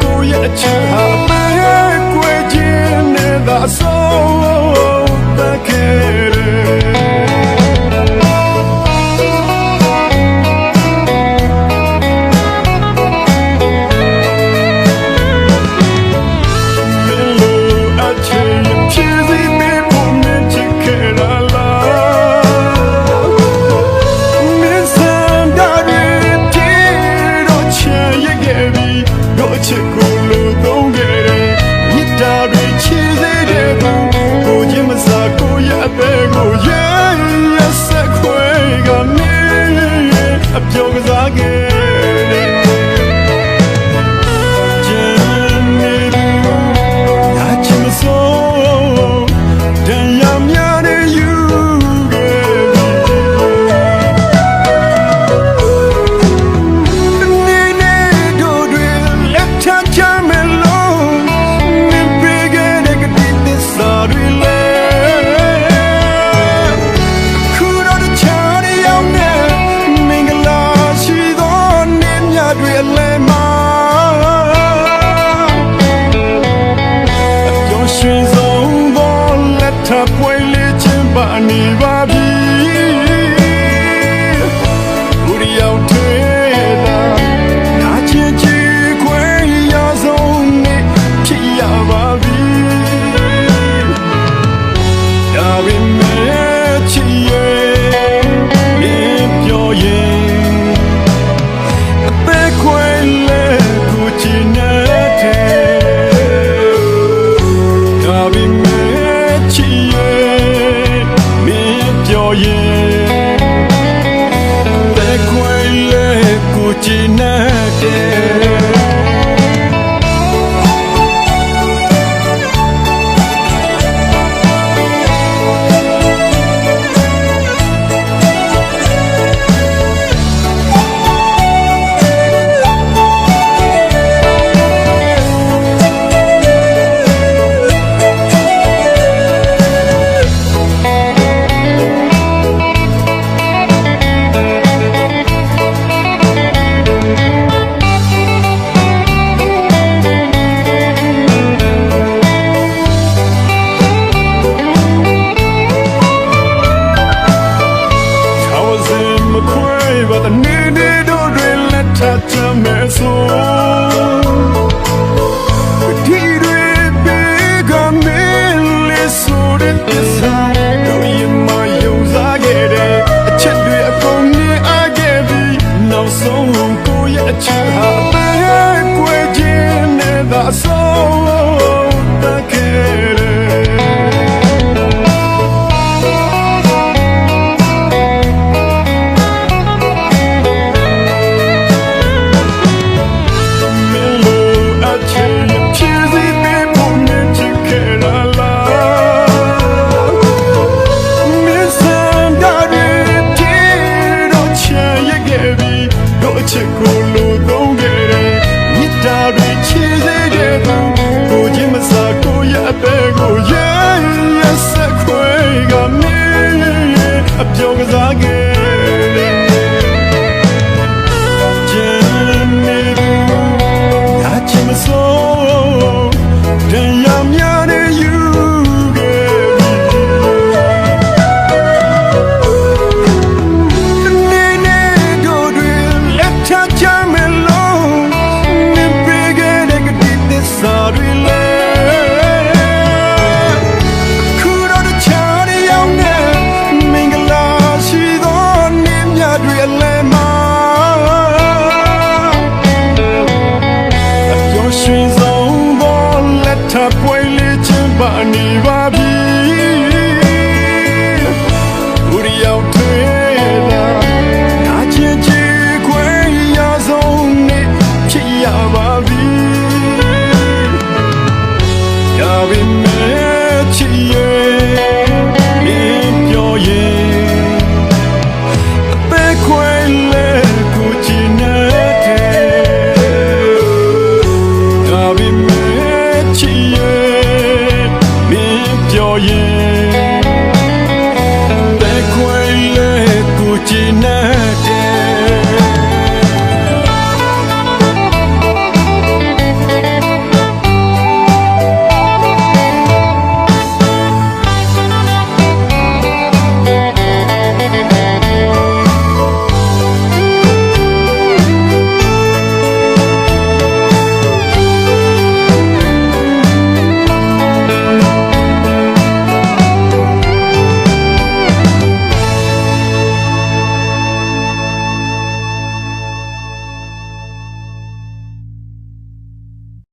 ကိုယ့်ရဲ့အချစ်ဟာမဲကွယ်ခြင်းနဲ့သာဆုံး top Regina ကိုယ့်ရဲ့အချစ်ဟာပဲကွယ်ခြင်းနဲ့သာဆုံး I remember